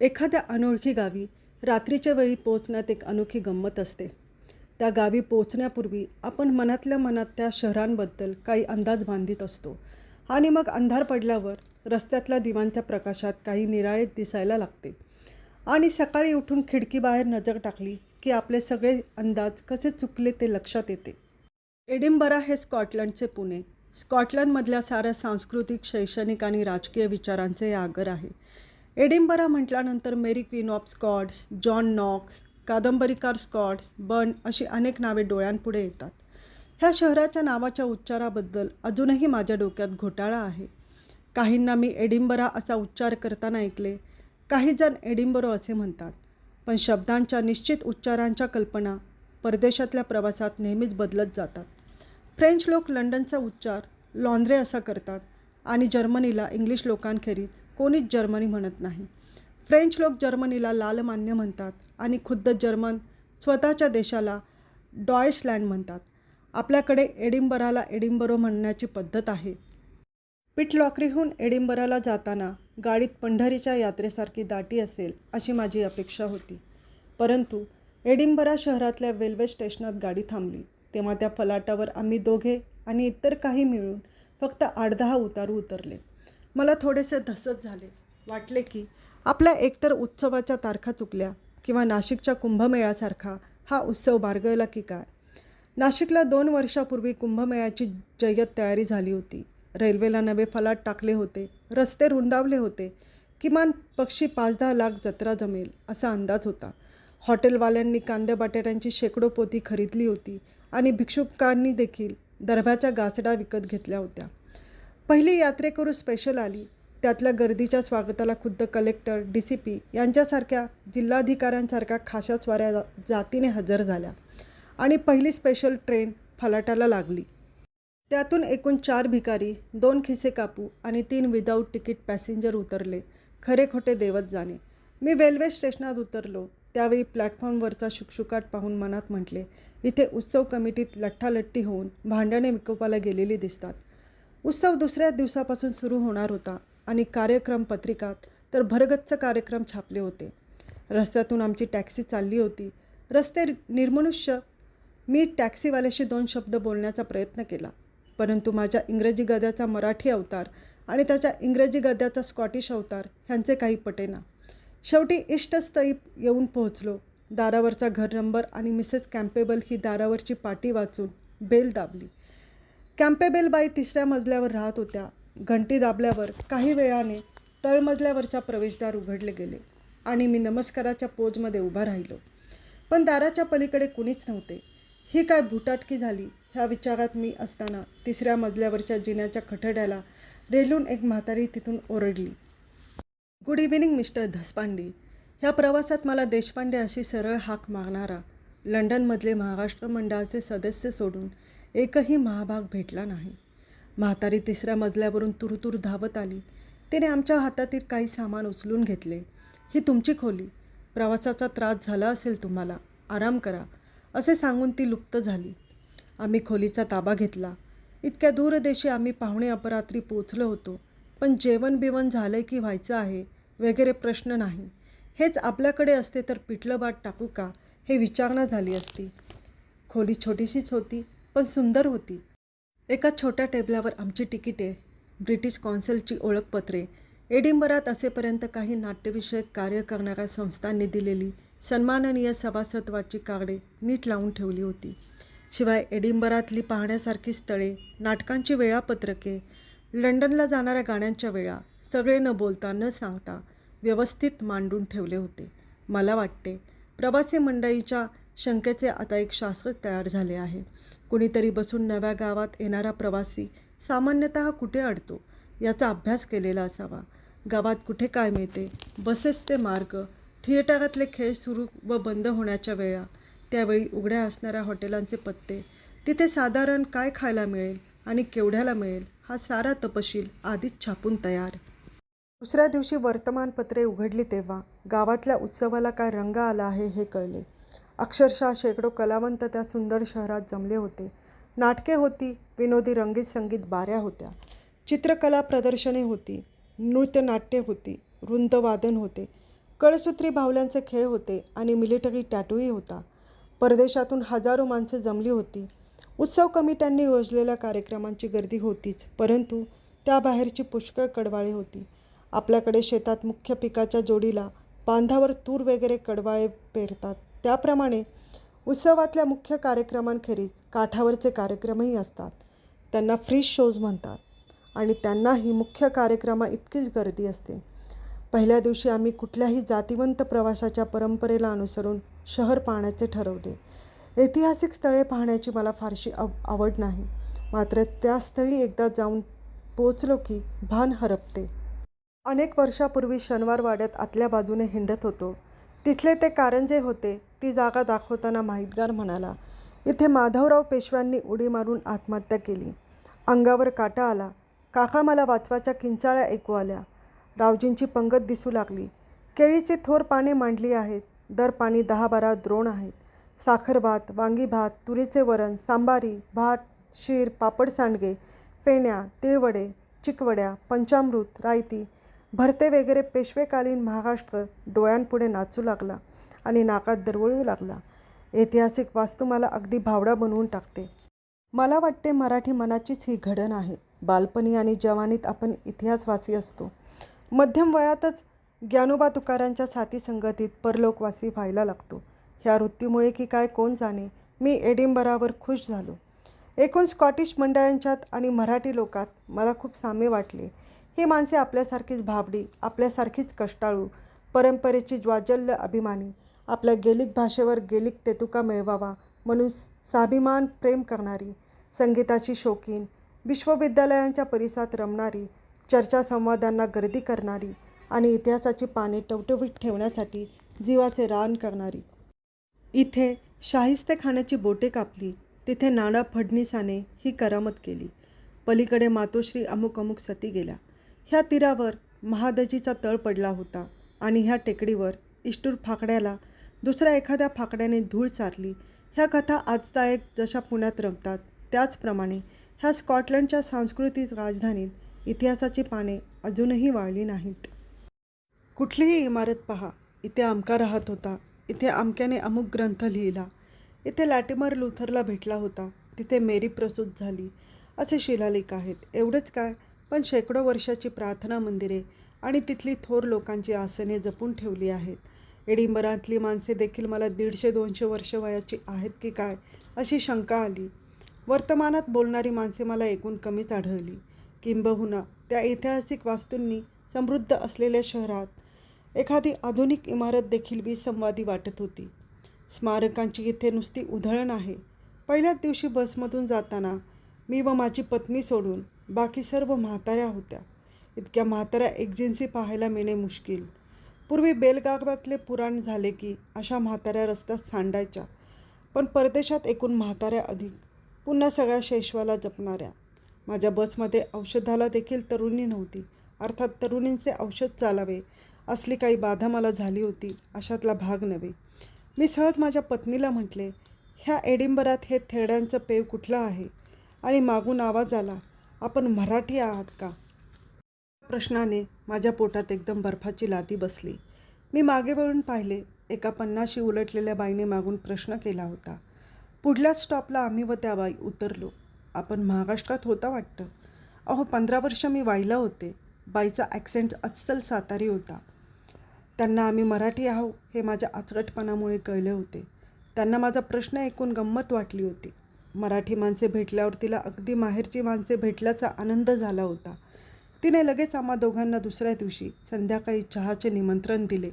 एखाद्या अनोळखी गावी रात्रीच्या वेळी पोचण्यात एक अनोखी गंमत असते. त्या गावी पोहोचण्यापूर्वी आपण मनातल्या मनात त्या शहरांबद्दल काही अंदाज बांधित असतो. आणि मग अंधार पडल्यावर रस्त्यातल्या दिवांच्या प्रकाशात काही निराळे दिसायला लागते. आणि सकाळी उठून खिडकीबाहेर नजर टाकली की आपले सगळे अंदाज कसे चुकले ते लक्षात येते. एडिंबरा हे स्कॉटलंडचे पुणे. स्कॉटलंडमधल्या साऱ्या सांस्कृतिक शैक्षणिक आणि राजकीय विचारांचे हे आगर आहे. एडिंबरा म्हटल्यानंतर Mary queen of Scots John Knox कादंबरीकार स्कॉट्स बर्न अशी अनेक नावे डोळ्यांपुढे येतात. ह्या शहराच्या नावाच्या उच्चाराबद्दल अजूनही माझ्या डोक्यात घोटाळा आहे. काहींना मी एडिंबरा असा उच्चार करताना ऐकले काही जण एडिंबरो असे म्हणतात. पण शब्दांच्या निश्चित उच्चारांच्या कल्पना परदेशातल्या प्रवासात नेहमीच बदलत जातात. फ्रेंच लोक लंडनचा उच्चार लॉन्ड्रे असा करतात. आणि जर्मनीला इंग्लिश लोकांखेरीज कोणीच जर्मनी म्हणत नाही. फ्रेंच लोक जर्मनीला लालमान्य म्हणतात आणि खुद्द जर्मन स्वतःच्या देशाला डॉयसलँड म्हणतात. आपल्याकडे एडिंबराला एडिंबरो म्हणण्याची पद्धत आहे. पिटलॉकरीहून एडिंबराला जाताना गाडीत पंढरीच्या यात्रेसारखी दाटी असेल अशी माझी अपेक्षा होती. परंतु एडिंबरा शहरातल्या रेल्वे स्टेशनात गाडी थांबली. तेव्हा त्या फलाटावर आम्ही दोघे आणि इतर काही मिळून फक्त आठ दहा उतारू उतरले. मला थोडेसे धसत झाले. वाटले की आपल्या एकतर उत्सवाच्या तारखा चुकल्या किंवा नाशिकच्या कुंभमेळ्यासारखा हा उत्सव बारगळला की काय? नाशिकला दोन वर्षापूर्वी कुंभमेळ्याची जय्यत तयारी झाली होती. रेल्वेला नवे फलाट टाकले होते रस्ते रुंदावले होते. किमान पक्षी पाच दहा लाख जत्रा जमेल असा अंदाज होता. हॉटेलवाल्यांनी कांद्या बटाट्यांची शेकडो पोती खरीदली होती आणि भिक्षुकांनी देखील दर्भाच्या गासडा विकत घेतल्या होत्या. पहिली यात्रेकरू स्पेशल आली. त्यातल्या गर्दीच्या स्वागताला खुद्द कलेक्टर डी सी पी यांच्यासारख्या जिल्हाधिकाऱ्यांसारख्या खाशा स्वाऱ्या जा जातीने हजर झाल्या आणि पहिली स्पेशल ट्रेन फलाटाला लागली. त्यातून एकूण चार भिकारी दोन खिसे कापू आणि तीन विदाऊट तिकीट पॅसेंजर उतरले. खरे खोटे देवत जाणे. मी रेल्वे स्टेशनात उतरलो. त्यावेळी प्लॅटफॉर्मवरचा शुकशुकाट पाहून मनात म्हटले इथे उत्सव कमिटीत लठ्ठालट्टी होऊन भांडणे विकोपाला गेलेली दिसतात. उत्सव दुसऱ्या दिवसापासून सुरू होणार होता आणि कार्यक्रम पत्रिकात तर भरगच्च कार्यक्रम छापले होते. रस्त्यातून आमची टॅक्सी चालली होती. रस्ते निर्मनुष्य. मी टॅक्सीवाल्याशी दोन शब्द बोलण्याचा प्रयत्न केला. परंतु माझ्या इंग्रजी गद्याचा मराठी अवतार आणि त्याच्या इंग्रजी गद्याचा स्कॉटिश अवतार ह्यांचे काही पटेना शेवटी इष्टस्थळी येऊन पोहोचलो. दारावरचा घर नंबर आणि मिसेस कॅम्पेबल ही दारावरची पाटी वाचून बेल दाबली. कॅम्पेबेलबाई तिसऱ्या मजल्यावर राहत होत्या. घंटी दाबल्यावर काही वेळाने तळमजल्यावरच्या प्रवेशद्वार उघडले गेले आणि मी नमस्काराच्या पोजमध्ये उभा राहिलो. पण दाराच्या पलीकडे कुणीच नव्हते. ही काय भुटाटकी झाली ह्या विचारात मी असताना तिसऱ्या मजल्यावरच्या जिन्याच्या खटड्याला रेलून एक म्हातारी तिथून ओरडली. Good evening mister Dhaspandi. ह्या प्रवासात मला देशपांडे अशी सरळ हाक मागणारा लंडनमधले महाराष्ट्र मंडळाचे सदस्य सोडून एकही महाभाग भेटला नाही. म्हातारी तिसऱ्या मजल्यावरून तुरतूर धावत आली. तिने आमच्या हातातील काही सामान उचलून घेतले. ही तुमची खोली. प्रवासाचा त्रास झाला असेल तुम्हाला. आराम करा. असे सांगून ती लुप्त झाली. आम्ही खोलीचा ताबा घेतला. इतक्या दूरदेशी आम्ही पाहुणे अपरात्री पोचलो होतो. पण जेवण बिवण झालं की व्हायचं आहे वगैरे प्रश्न नाही. हेच आपल्याकडे असते तर पिठलं बाट टाकू का? हे विचारणा झाली असती. खोली छोटीशीच होती पण सुंदर होती. एका छोट्या टेबलावर आमची तिकिटे ब्रिटिश कॉन्सलची ओळखपत्रे एडिंबरात असेपर्यंत काही नाट्यविषयक कार्य करणाऱ्या संस्थांनी दिलेली सन्माननीय सभासत्वाची कागडे नीट लावून ठेवली होती. शिवाय एडिंबरातली पाहण्यासारखी स्थळे नाटकांची वेळापत्रके लंडनला जाणाऱ्या गाण्यांच्या वेळा सगळे न बोलता न सांगता व्यवस्थित मांडून ठेवले होते. मला वाटते प्रवासी मंडळीच्या शंकेचे आता एक शास्त्र तयार झाले आहे. कुणीतरी बसून नव्या गावात येणारा प्रवासी सामान्यतः कुठे अडतो याचा अभ्यास केलेला असावा. गावात कुठे काय मिळते बसेसचे मार्ग थिएटरातले खेळ सुरू व बंद होण्याच्या वेळा त्यावेळी उघड्या असणाऱ्या हॉटेलांचे पत्ते तिथे साधारण काय खायला मिळेल आणि केवढ्याला मिळेल हा सारा तपशील आधीच छापून तयार. दुसऱ्या दिवशी वर्तमानपत्रे उघडली तेव्हा गावातल्या उत्सवाला काय रंग आला आहे हे कळले. अक्षरशः शेकडो कलावंत त्या सुंदर शहरात जमले होते. नाटके होती विनोदी रंगीत संगीत बाऱ्या होत्या. चित्रकला प्रदर्शने होती नृत्यनाट्ये होती वृंदवादन होते. कळसूत्री बाहुल्यांचे खेळ होते आणि मिलिटरी टॅटूही होता. परदेशातून हजारो माणसं जमली होती. उत्सव कमिट्यांनी योजलेल्या कार्यक्रमांची गर्दी होतीच परंतु त्याबाहेरची पुष्कळ कडवाळी होती. आपल्याकडे शेतात मुख्य पिकाच्या जोडीला बांधावर तूर वगैरे कडवाळे पेरतात. त्याप्रमाणे उत्सवातल्या मुख्य कार्यक्रमांखेरीज काठावरचे कार्यक्रमही असतात. त्यांना फ्री शोज म्हणतात आणि त्यांनाही मुख्य कार्यक्रमा इतकीच गर्दी असते. पहिल्या दिवशी आम्ही कुठल्याही जातिवंत प्रवासाच्या परंपरेला अनुसरून शहर पाहण्याचे ठरवले. ऐतिहासिक स्थळे पाहण्याची मला फारशी आव आवड नाही. मात्र त्या स्थळी एकदा जाऊन पोचलो की भान हरपते. अनेक वर्षापूर्वी शनिवारवाड्यात आतल्या बाजूने हिंडत होतो. तिथले ते कारंजे होते ती जागा दाखवताना माहितगार म्हणाला इथे माधवराव पेशव्यांनी उडी मारून आत्महत्या केली. अंगावर काटा आला. काका मला वाचवाच्या किंचाळ्या ऐकू आल्या. रावजींची पंगत दिसू लागली. केळीची थोर पाने मांडली आहेत. दर पाणी दहा बारा द्रोण आहेत. साखर भात वांगी भात तुरीचे वरण सांबारी भात शीर पापड सांडगे फेण्या तिळवडे चिकवड्या पंचामृत रायती भरते वगैरे पेशवेकालीन महाराष्ट्र डोळ्यांपुढे नाचू लागला आणि नाकात दरवळू लागला. ऐतिहासिक वास्तू मला अगदी भावडा बनवून टाकते. मला वाटते मराठी मनाचीच ही घडण आहे. बालपणी आणि जवानीत आपण इतिहासवासी असतो. मध्यम वयातच ज्ञानोबा तुकारांच्या साथी संगतीत परलोकवासी व्हायला लागतो. ह्या वृत्तीमुळे की काय कोण जाणे मी एडिंबरावर खुश झालो. एकूण स्कॉटिश मंडळांच्यात आणि मराठी लोकात मला खूप साम्य वाटले. ही माणसे आपल्यासारखीच भाबडी आपल्यासारखीच कष्टाळू परंपरेची ज्वाजल्य अभिमानी. आपल्या गेलिक भाषेवर गेलिक तेतुका मिळवावा म्हणून स्वाभिमान प्रेम करणारी संगीताची शौकीन विश्वविद्यालयांच्या परिसरात रमणारी चर्चासंवादांना गर्दी करणारी आणि इतिहासाची पाने टवटवीत ठेवण्यासाठी जीवाचे रान करणारी. इथे शाहिस्तेखानाची बोटे कापली तिथे नाना फडणीसाने ही करामत केली. पलीकडे मातोश्री अमुक अमुक सती गेल्या. ह्या तीरावर महादजीचा तळ पडला होता आणि ह्या टेकडीवर इष्टूर फाकड्याला दुसऱ्या एखाद्या फाकड्याने धूळ चारली ह्या कथा आजतायक जशा पुण्यात रंगतात त्याचप्रमाणे ह्या स्कॉटलंडच्या सांस्कृतिक राजधानीत इतिहासाची पाने अजूनही वाळली नाहीत. कुठलीही इमारत पहा इथे अमका राहत होता इथे अमक्याने अमुक ग्रंथ लिहिला इथे लॅटिमर लुथरला भेटला होता तिथे मेरी प्रसूत झाली असे शिलालेख आहेत. एवढंच काय? पण शेकडो वर्षाची प्रार्थना मंदिरे आणि तिथली थोर लोकांची आसने जपून ठेवली आहेत. एडिंबरातली माणसे देखील मला दीडशे दोनशे वर्ष वयाची आहेत की काय अशी शंका आली. वर्तमानात बोलणारी माणसे मला एकूण कमीच आढळली. किंबहुना त्या ऐतिहासिक वास्तूंनी समृद्ध असलेल्या शहरात एखादी आधुनिक इमारत देखील विसंवादी वाटत होती. स्मारकांची इथे नुसती उधळण आहे. पहिल्याच दिवशी बसमधून जाताना मी व माझी पत्नी सोडून बाकी सर्व म्हाताऱ्या होत्या. इतक्या म्हाताऱ्या एजन्सी पाहायला मिळणे मुश्किल. पूर्वी बेलगावातले पुराण झाले की अशा म्हाताऱ्या रस्त्यात सांडायच्या. पण परदेशात एकूण म्हाताऱ्या अधिक. पुन्हा सगळ्या शेषवाला जपणाऱ्या. माझ्या बसमध्ये औषधाला देखील तरुणी नव्हती. अर्थात तरुणींचे औषध चालावे. असली काही बाधा मला झाली होती अशातला भाग नव्हे. मी सहज माझ्या पत्नीला म्हटले ह्या एडिंबरात हे थेड्यांचं पेव कुठलं आहे? आणि मागून आवाज आला आपण मराठी आहात का? प्रश्नाने माझ्या पोटात एकदम बर्फाची लादी बसली. मी मागे वळून पाहिले. एका पन्नाशी उलटलेल्या बाईने मागून प्रश्न केला होता. पुढल्याच स्टॉपला आम्ही व त्या बाई उतरलो. आपण महाराष्ट्रात होता वाटतं. अहो पंधरा वर्ष मी वाहिलं होते. बाईचा ॲक्सेंट अस्सल सातारी होता. त्यांना आम्ही मराठी आहो हे माझ्या आचकटपणामुळे कळले होते. त्यांना माझा प्रश्न ऐकून गंमत वाटली होती. मराठी माणसे भेटल्यावर तिला अगदी माहेरची माणसे भेटल्याचा आनंद झाला होता. तिने लगेच आम्हा दोघांना दुसऱ्या दिवशी संध्याकाळी चहाचे निमंत्रण दिले.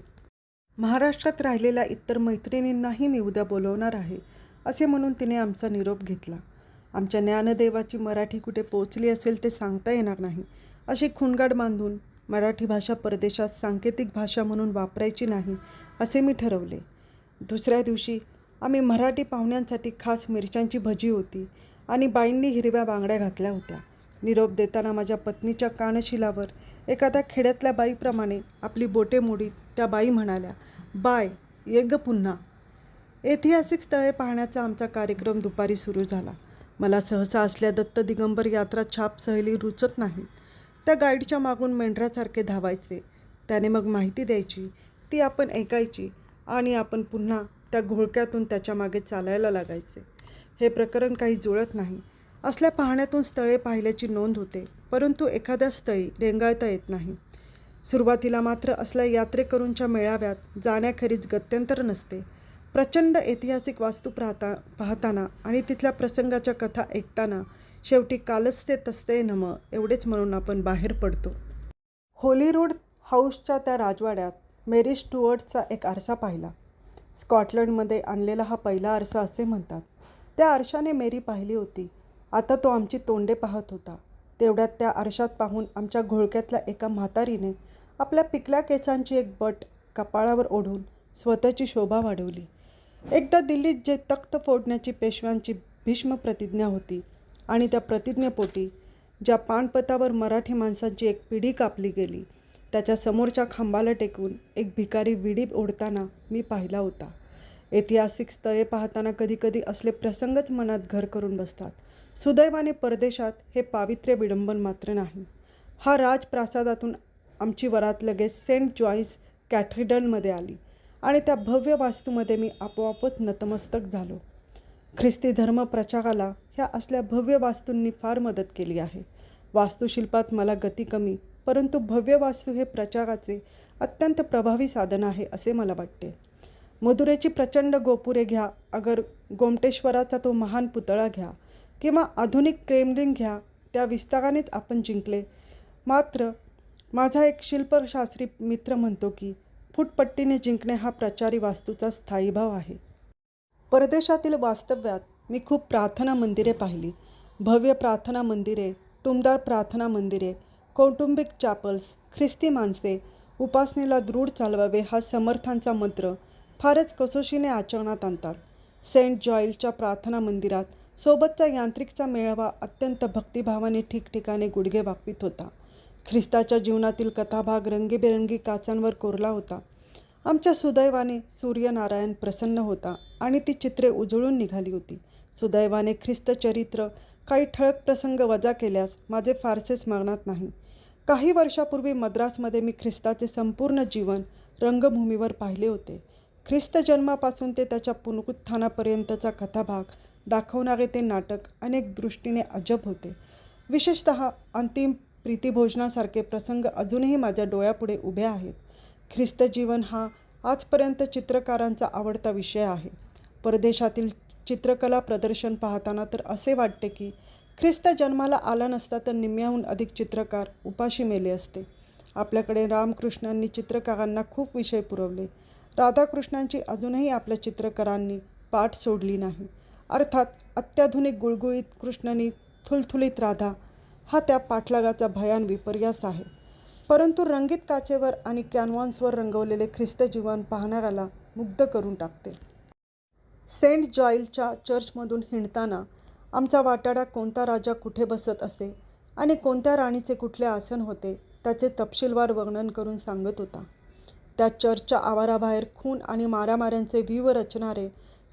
महाराष्ट्रात राहिलेल्या इतर मैत्रिणींनाही मी उद्या बोलवणार आहे असे म्हणून तिने आमचा निरोप घेतला. आमच्या ज्ञानदेवाची मराठी कुठे पोचली असेल ते सांगता येणार नाही. अशी खुणगाड बांधून मराठी भाषा परदेशात सांकेतिक भाषा म्हणून वापरायची नाही असे मी ठरवले. दुसऱ्या दिवशी आम्ही मराठी पाहुण्यांसाठी खास मिरच्यांची भजी होती आणि बाईंनी हिरव्या बांगड्या घातल्या होत्या. निरोप देताना माझ्या पत्नीच्या कानशिलावर एखाद्या खेड्यातल्या बाईप्रमाणे आपली बोटे मोडीत त्या बाई म्हणाल्या बाय ये ग पुन्हा. ऐतिहासिक स्थळे पाहण्याचा आमचा कार्यक्रम दुपारी सुरू झाला. मला सहसा असल्या दत्त दिगंबर यात्रा छाप सहली रुचत नाही. त्या गाईडच्या मागून मेंढरासारखे धावायचे. त्याने मग माहिती द्यायची ती आपण ऐकायची आणि आपण पुन्हा त्या घोळक्यातून त्याच्यामागे चालायला लागायचे. हे प्रकरण काही जुळत नाही. असल्या पाहण्यातून स्थळे पाहिल्याची नोंद होते परंतु एखाद्या स्थळी रेंगाळता येत नाही. सुरुवातीला मात्र असल्या यात्रेकरूंच्या मेळाव्यात जाण्याखेरीज गत्यंतर नसते. प्रचंड ऐतिहासिक वास्तू पाहता पाहताना आणि तिथल्या प्रसंगाच्या कथा ऐकताना शेवटी कालस्ते ते तसते नम एवढेच म्हणून आपण बाहेर पडतो. होलीरूड हाऊसच्या त्या राजवाड्यात मेरी स्टुअर्टचा एक आरसा पाहिला. स्कॉटलंडमध्ये आणलेला हा पहिला आरसा असे म्हणतात. त्या आरशाने मेरी पाहिली होती. आता तो आमची तोंडे पाहत होता. तेवढ्यात त्या आरशात पाहून आमच्या घोळक्यातल्या एका म्हातारीने आपल्या पिकल्या केसांची एक बट कपाळावर ओढून स्वतःची शोभा वाढवली. एकदा दिल्लीत जे तख्त फोडण्याची पेशव्यांची भीष्म प्रतिज्ञा होती आणि त्या प्रतिज्ञेपोटी ज्या पानपतावर मराठी माणसांची एक पिढी कापली गेली त्याच्या समोरच्या खांबाला टेकून एक भिकारी विडी ओढताना मी पाहिला होता. ऐतिहासिक स्थळे पाहताना कधीकधी असले प्रसंगच मनात घर करून बसतात. सुदैवाने परदेशात हे पावित्र्य विडंबन मात्र नाही. हा राजप्रासादातून आमची वरात लगेच सेंट जॉईस कॅथेड्रलमध्ये आली आणि त्या भव्य वास्तूमध्ये मी आपोआपच नतमस्तक झालो. ख्रिस्ती धर्म प्रचाराला ह्या असल्या भव्य वास्तूंनी फार मदत केली आहे. वास्तुशिल्पात मला गती कमी परंतु भव्य वास्तू हे प्रचाराचे अत्यंत प्रभावी साधन आहे असे मला वाटते. मधुरेची प्रचंड गोपुरे घ्या अगर गोमटेश्वराचा तो महान पुतळा घ्या किंवा आधुनिक क्रेमलिन घ्या त्या विस्तारानेच आपण जिंकले. मात्र माझा एक शिल्पशास्त्री मित्र म्हणतो की फुटपट्टीने जिंकणे हा प्रचारी वास्तूचा स्थायीभाव आहे. परदेशातील वास्तव्यात मी खूप प्रार्थना मंदिरे पाहिली. भव्य प्रार्थना मंदिरे टुमदार प्रार्थना मंदिरे कौटुंबिक चॅपल्स ख्रिस्ती माणसे उपासनेला दृढ चालवावे हा समर्थांचा मंत्र फारच कसोशीने आचरणात आणतात. सेंट जॉईलच्या प्रार्थना मंदिरात सोबतचा यांत्रिकचा मेळावा अत्यंत भक्तिभावाने ठिकठिकाणी गुडघे वाकवित होता. ख्रिस्ताच्या जीवनातील कथाभाग रंगीबेरंगी काचांवर कोरला होता. आमच्या सुदैवाने सूर्यनारायण प्रसन्न होता आणि ती चित्रे उजळून निघाली होती. सुदैवाने ख्रिस्त चरित्र काही ठळक प्रसंग वजा केल्यास माझे फारसे स्मरणात नाही. काही वर्षापूर्वी मद्रासमध्ये मी ख्रिस्ताचे संपूर्ण जीवन रंगभूमीवर पाहिले होते. ख्रिस्त जन्मापासून ते त्याच्या पुनरुत्थानापर्यंतचा कथाभाग दाखवणारे ते नाटक अनेक दृष्टीने अजब होते. विशेषत अंतिम प्रीतिभोजनासारखे प्रसंग अजूनही माझ्या डोळ्यापुढे उभे आहेत. ख्रिस्त जीवन हा आजपर्यंत चित्रकारांचा आवडता विषय आहे. परदेशातील चित्रकला प्रदर्शन पाहताना तर असे वाटते की ख्रिस्त जन्माला आला नसता तर निम्म्याहून अधिक चित्रकार उपाशी मेले असते. आपल्याकडे रामकृष्णांनी चित्रकारांना खूप विषय पुरवले. राधाकृष्णांची अजूनही आपल्या चित्रकारांनी पाठ सोडली नाही. अर्थात अत्याधुनिक गुळगुळीत कृष्णनी थुलथुलीत राधा हा त्या पाठलागाचा भयान विपर्यास आहे. परंतु रंगीत काचेवर आणि कॅनव्हान्सवर रंगवलेले ख्रिस्त जीवन पाहणाऱ्याला मुग्ध करून टाकते. सेंट जॉईलच्या चर्चमधून हिंडताना आमचा वाटाडा कोणता राजा कुठे बसत असे आणि कोणत्या राणीचे कुठले आसन होते त्याचे तपशीलवार वर्णन करून सांगत होता. त्या चर्चच्या आवाराबाहेर खून आणि मारामाऱ्यांचे व्यूह रचणारे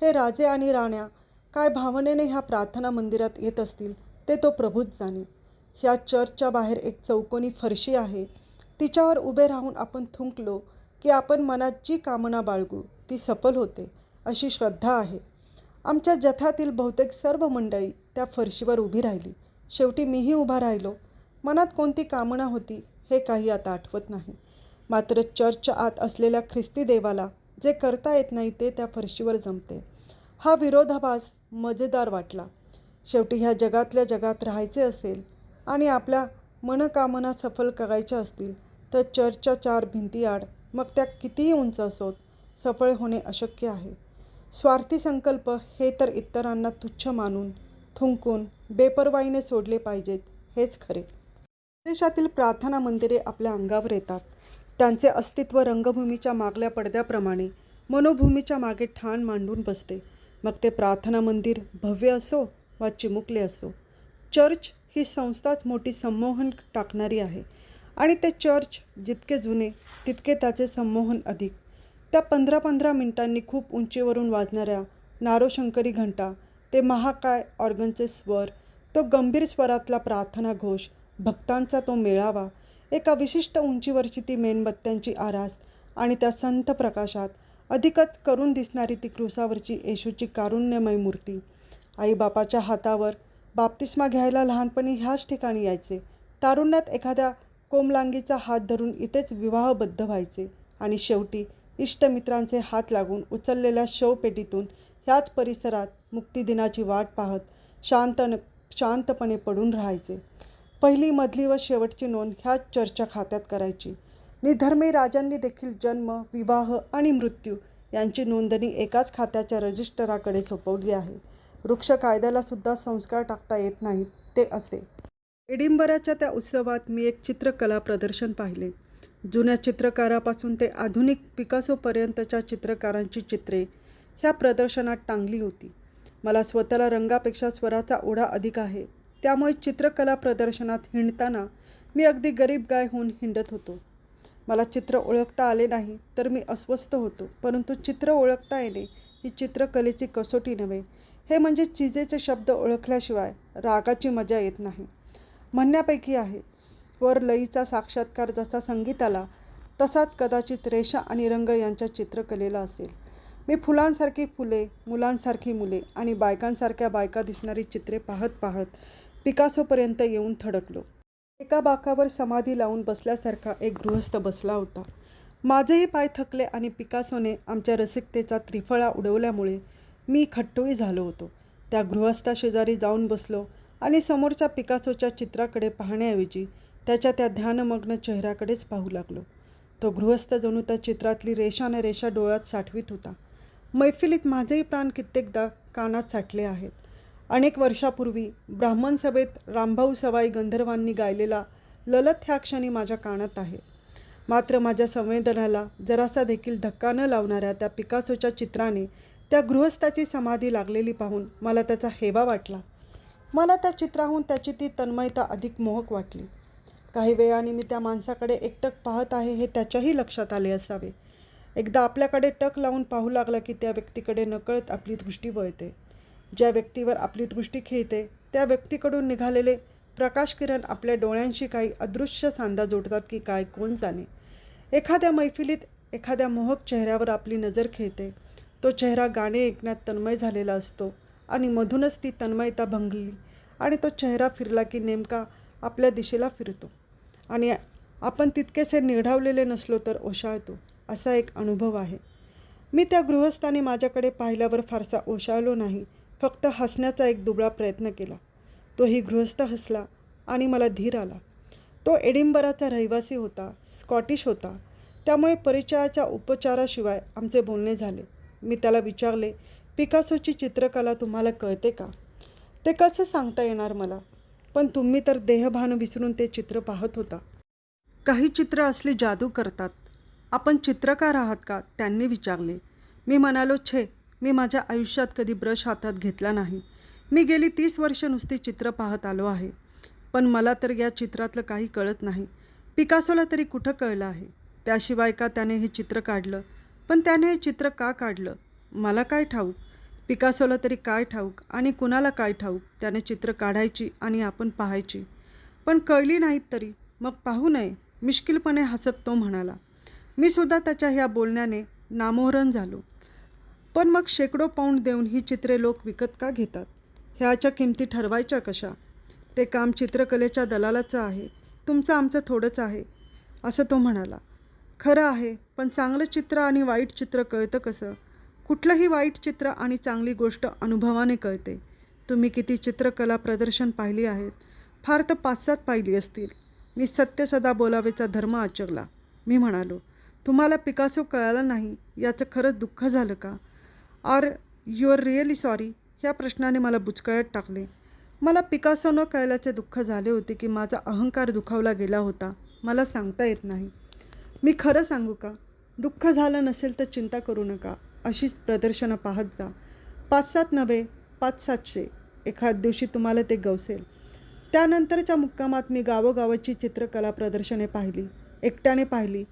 हे राजे आणि राण्या काय भावनेने ह्या प्रार्थना मंदिरात येत असतील ते तो प्रभूच जाणे. ह्या चर्चच्या बाहेर एक चौकोनी फरशी आहे. तिच्यावर उभे राहून आपण थुंकलो की आपण मनात जी कामना बाळगू ती सफल होते अशी श्रद्धा आहे. आमच्या जथातील बहुतेक सर्व मंडळी त्या फरशीवर उभी राहिली. शेवटी मीही उभा राहिलो. मनात कोणती कामना होती हे काही आता आठवत नाही. मात्र चर्चच्या आत असलेल्या ख्रिस्ती देवाला जे करता येत नाही ते त्या फरशीवर जमते. हा विरोधाभास मजेदार वाटला. शेवटी ह्या जगातल्या जगात राहायचे असेल आणि आपल्या मनकामना सफल करायच्या असतील तर चर्चच्या चार भिंतीआड मग त्या कितीही उंच असोत सफळ होणे अशक्य आहे. स्वार्थी संकल्प हे तर इतरांना तुच्छ मानून थुंकून बेपर्वाईने सोडले पाहिजेत हेच खरे. देशातील प्रार्थना मंदिरे आपल्या अंगावर येतात. त्यांचे अस्तित्व रंगभूमीच्या मागल्या पडद्याप्रमाणे मनोभूमीच्या मागे ठाण मांडून बसते. मग ते प्रार्थना मंदिर भव्य असो वा चिमुकले असो चर्च ही संस्थाच मोठी संमोहन टाकणारी आहे. आणि ते चर्च जितके जुने तितके त्याचे संमोहन अधिक. त्या पंधरा पंधरा मिनिटांनी खूप उंचीवरून वाजणाऱ्या नारोशंकरी घंटा ते महाकाय ऑर्गनचे स्वर तो गंभीर स्वरातला प्रार्थना घोष भक्तांचा तो मेळावा एका विशिष्ट उंचीवरची ती मेणबत्त्यांची आरास आणि त्या संत प्रकाशात अधिकच करून दिसणारी ती क्रुसावरची येशूची कारुण्यमय मूर्ती. आईबापाच्या हातावर बाप्तिस्मा घ्यायला लहानपणी ह्याच ठिकाणी यायचे. तारुण्यात एखाद्या कोमलांगीचा हात धरून इथेच विवाहबद्ध व्हायचे आणि शेवटी इष्टमित्रांचे हात लागून उचललेल्या शवपेटीतून ह्याच परिसरात मुक्तिदिनाची वाट पाहत शांतन शांतपणे पडून राहायचे. पहिली मधली व शेवटची नोंद ह्याच चर्चा खात्यात करायची. निधर्मी राजांनी देखील जन्म विवाह आणि मृत्यू यांची नोंदणी एकाच खात्याच्या रजिस्टराकडे सोपवली आहे. वृक्ष कायद्याला सुद्धा संस्कार टाकता येत नाहीत ते असे. एडिंबराच्या त्या उत्सवात मी एक चित्रकला प्रदर्शन पाहिले. जुन्या चित्रकारापासून ते आधुनिक पिकासोपर्यंतच्या चित्रकारांची चित्रे ह्या प्रदर्शनात टांगली होती. मला स्वतःला रंगापेक्षा स्वराचा ओढा अधिक आहे. त्यामुळे चित्रकला प्रदर्शनात हिंडताना मी अगदी गरीब गाय होऊन हिंडत होतो. मला चित्र ओळखता आले नाही तर मी अस्वस्थ होतो. परंतु चित्र ओळखता येणे ही चित्रकलेची कसोटी नव्हे. हे म्हणजे चिजेचे शब्द ओळखल्याशिवाय रागाची मजा येत नाही. म्हणण्यापैकी आहे. स्वर लयीचा साक्षात्कार जसा संगीताला तसाच कदाचित रेषा आणि रंग यांच्या चित्रकलेला असेल. मी फुलांसारखी फुले मुलांसारखी मुले आणि बायकांसारख्या बायका दिसणारी चित्रे पाहत पाहत पिकासोपर्यंत येऊन थडकलो. एका बाकावर समाधी लावून बसल्यासारखा एक गृहस्थ बसला होता. माझेही पाय थकले आणि पिकासोने आमच्या रसिकतेचा त्रिफळा उडवल्यामुळे मी खट्टोई झालो होतो. त्या गृहस्थाशेजारी जाऊन बसलो आणि समोरच्या पिकासोच्या चित्राकडे पाहण्याऐवजी त्याच्या त्या ध्यानमग्न चेहऱ्याकडेच पाहू लागलो. तो गृहस्थ जणू त्या चित्रातली रेषाने रेषा डोळ्यात साठवीत होता. मैफिलीत माझेही प्राण कित्येकदा कानात साठले आहेत. अनेक वर्षापूर्वी ब्राह्मण सभेत रामभाऊ सवाई गंधर्वांनी गायलेला ललत ह्या क्षणी माझ्या कानात आहे. मात्र माझ्या संवेदनाला जरासा देखील धक्का न लावणाऱ्या त्या पिकासोच्या चित्राने त्या गृहस्थाची समाधी लागलेली पाहून मला त्याचा हेवा वाटला. मला त्या चित्राहून त्याची ती तन्मयता अधिक मोहक वाटली. काही वेळाने मी त्या माणसाकडे एकटक पाहत आहे हे त्याच्याही लक्षात आले असावे. एकदा आपल्याकडे टक लावून पाहू लागला की त्या व्यक्तीकडे नकळत आपली दृष्टी वळते. ज्या व्यक्तीवर आपली दृष्टी खेळते त्या व्यक्तीकडून निघालेले प्रकाश किरण आपल्या डोळ्यांशी काही अदृश्य सांधा जोडतात की काय कोण जाणे. एखाद्या मैफिलीत एखाद्या मोहक चेहऱ्यावर आपली नजर खेळते. तो चेहरा गाणे ऐकण्यात तन्मय झालेला असतो आणि मधूनच ती तन्मयता भंगली आणि तो चेहरा फिरला की नेमका आपल्या दिशेला फिरतो. आणि आपण तितकेसे निढावलेले नसलो तर ओशाळतो असा एक अनुभव आहे. मी त्या गृहस्थाने माझ्याकडे पाहिल्यावर फारसा ओशाळलो नाही फक्त हसण्याचा एक दुबळा प्रयत्न केला. तोही गृहस्थ हसला आणि मला धीर आला. तो एडिंबराचा रहिवासी होता स्कॉटिश होता. त्यामुळे परिचयाच्या उपचाराशिवाय आमचे बोलणे झाले. मी त्याला विचारले पिकासोची चित्रकला तुम्हाला कळते का? ते कसं सांगता येणार मला? पण तुम्ही तर देहभान विसरून ते चित्र पाहत होता. काही चित्र असली जादू करतात. आपण चित्रकार आहात का? त्यांनी विचारले. मी म्हणालो छे मी माझ्या आयुष्यात कधी ब्रश हातात घेतला नाही. मी गेली तीस वर्ष नुसती चित्र पाहत आलो आहे. पण मला तर या चित्रातलं काही कळत नाही. पिकासोला तरी कुठं कळलं आहे? त्याशिवाय का त्याने हे चित्र काढलं? पण त्याने हे चित्र का काढलं? मला काय ठाऊक? पिकासोला तरी काय ठाऊक आणि कुणाला काय ठाऊक त्याने चित्र काढायची आणि आपण पाहायची. पण कळली नाहीत तरी मग पाहू नये मिश्किलपणे हसत तो म्हणाला. मी सुद्धा त्याच्या ह्या बोलण्याने नामोहरण झालो. पण मग शेकडो पाऊंड देऊन ही चित्रे लोक विकत का घेतात? ह्याच्या किमती ठरवायच्या कशा? ते काम चित्रकलेच्या दलालाचं आहे तुमचं आमचं थोडंच आहे असं तो म्हणाला. खरं आहे पण चांगलं चित्र आणि वाईट चित्र कळतं कसं? कुठलंही वाईट चित्र आणि चांगली गोष्ट अनुभवाने कळते. तुम्ही किती चित्रकला प्रदर्शन पाहिली आहेत. फार तर पाच सात पाहिली असतील. मी सत्य सदा बोलावेचा धर्म आचरला. मी म्हणालो तुम्हाला पिकासो कळाला नाही? याचं खरंच दुःख झालं का? Are you are really sorry? ह्या प्रश्नाने मला बुचकळ्यात टाकले. मला पिकासो न कळल्याचे दुःख झाले होते की माझा अहंकार दुखावला गेला होता. मला सांगता येत नाही. मी खरं सांगू का? दुःख झालं नसेल तर चिंता करू नका. अशीच प्रदर्शनं पाहत जा. पाच सात नव्हे पाच सातशे. एखाद दिवशी तुम्हाला ते गवसेल. त्यानंतरच्या मुक्कामात मी गावोगावाची चित्रकला प्रदर्शने पाहिली एकट्याने पाहिली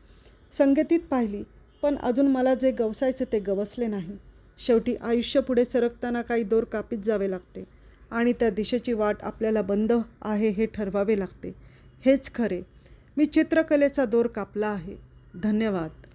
संगतीत पाहिली पण अजून मला जे गवसायचे ते गवसले नाही. शेवटी आयुष्य पुढे सरकताना काही दोर कापीत जावे लागते आणि त्या दिशेची वाट आपल्याला बंद आहे हे ठरवावे लागते. हेच खरे. मी चित्रकलेचा दोर कापला आहे. धन्यवाद.